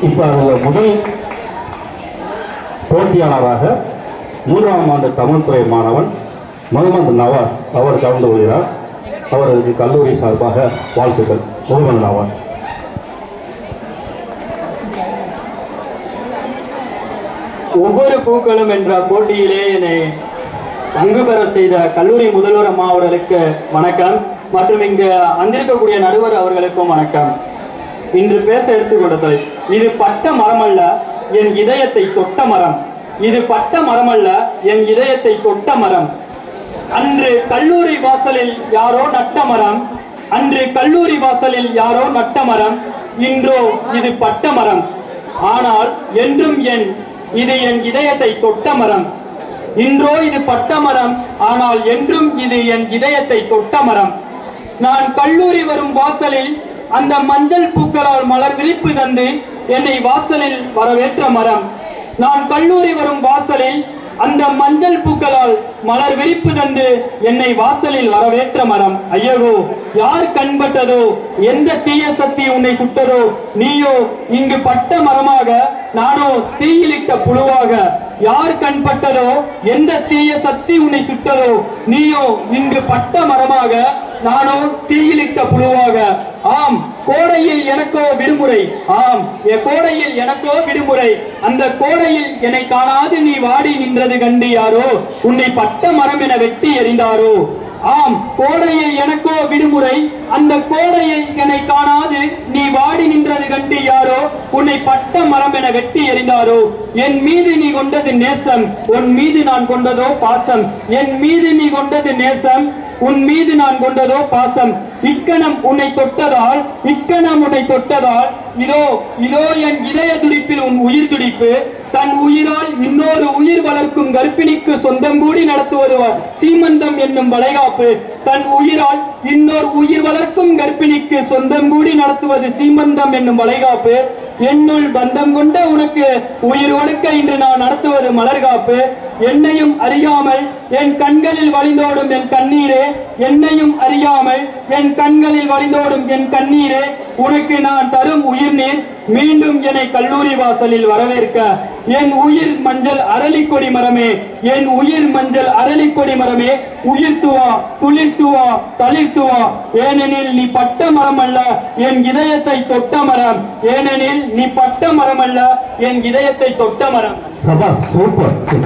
இப்போ அதில் முதல் போட்டியாளராக மூன்றாம் ஆண்டு தமிழ்துறை மாணவன் முகமது நவாஸ் அவர் கலந்து கொள்கிறார். அவருக்கு கல்லூரி சார்பாக வாழ்த்துக்கள். முகமது நவாஸ். ஒவ்வொரு பூக்களும் என்ற போட்டியிலே என்னை பங்கு பெறச் செய்த கல்லூரி முதல்வர் அம்மா அவர்களுக்கு வணக்கம். மற்றும் இங்கு வந்திருக்கக்கூடிய நடுவர் அவர்களுக்கும் வணக்கம். இன்று பேச எடுத்துக்கொண்ட தலை இது பட்ட மரமல்ல என் இதயத்தை தொட்ட மரம். இது பட்ட மரமல்ல என் இதயத்தை தொட்ட மரம். அன்று கல்லூரி வாசலில் யாரோ நட்ட மரம். அன்று கல்லூரி வாசலில் யாரோ நட்ட மரம். இன்றோ இது பட்ட மரம். ஆனால் என்றும் என் இது என் இதயத்தை தொட்ட மரம். இன்றோ இது பட்ட மரம் ஆனால் என்றும் இது என் இதயத்தை தொட்ட மரம். நான் கல்லூரி வரும் வாசலில் அந்த மஞ்சள் பூக்களால் மலர் விழிப்பு தந்து என்னை வாசலில் வரவேற்ற மரம். நான் கல்லூரி வரும் வாசலில் அந்த மஞ்சள் பூக்களால் மலர் விரிப்பு தந்து என்னை வாசலில் வரவேற்ற மரம். ஐயகோ யார் கண்பட்டதோ? எந்த தீய சக்தி உன்னை சுட்டதோ? நீயோ இங்கு பட்ட மரமாக நானோ தீயிலிட்ட புழுவாக. யார் கண்பட்டதோ? எந்த தீய சக்தி உன்னை சுட்டதோ? நீயோ இங்கு பட்ட மரமாக நானோ தீயிலிட்ட புழுவாக. ஆம் கோடையில் எனக்கோ விடுமுறை. ஆம் என் கோடையில் எனக்கோ விடுமுறை. அந்த கோடையில் என்னை காணாது நீ வாடி நின்றது கண்டு யாரோ? உன்னை பட்ட மரம் என வெட்டி எறிந்தாரோ? ஆம் கோடையை எனக்கோ விடுமுறை. அந்த கோடையை என்னை காணாது. நீ வாடி நின்றது கண்டு யாரோ உன்னை பட்ட மரம் என வெட்டி எறிந்தாரோ. என் மீது நீ கொண்டது நேசம் உன் மீது நான் கொண்டதோ பாசம். என் மீது நீ கொண்டது நேசம் உன் மீது நான் கொண்டதோ பாசம். இக்கணம் உன்னை தொட்டதால் இக்கணம் உன்னை தொட்டதால் இதோ இதோ என் இதய துடிப்பில் உன் உயிர் துடிப்பு. தன் உயிரால் இன்னொரு உயிர் வளர்க்கும் கர்ப்பிணிக்கு சொந்தம் கூடி நடத்துவது சீமந்தம் என்னும் வளைகாப்பு. தன் உயிரால் இன்னொரு உயிர் வளர்க்கும் கர்ப்பிணிக்கு சொந்தம் கூடி நடத்துவது சீமந்தம் என்னும் வளைகாப்பு. என்னுள் பந்தம் கொண்ட உனக்கு உயிர் ஒடுக்க இன்று நான் நடத்துவது மலர்காப்பு. என்னையும் அறியாமல் என் கண்களில் வழிந்தோடும் என் கண்ணீரே என்னையும் அறியாமல் என் கண்களில் வழிந்தோடும் என் கண்ணீரே உனக்கு நான் தரும் உயிர் நீர் மீண்டும் என்னை கல்லூரி வாசலில் வரவேற்க. என் உயிர் மஞ்சள் அரளிக்கொடி மரமே என் உயிர் மஞ்சள் அரளிக்கொடி மரமே உயிர்த்துவா துளிர்த்துவா தளிர்த்துவா. ஏனெனில் நீ பட்ட மரம் அல்ல என் இதயத்தை தொட்ட மரம். ஏனெனில் நீ பட்ட மரம் அல்ல என் இதயத்தை தொட்ட மரம். சபா சூப்பர்.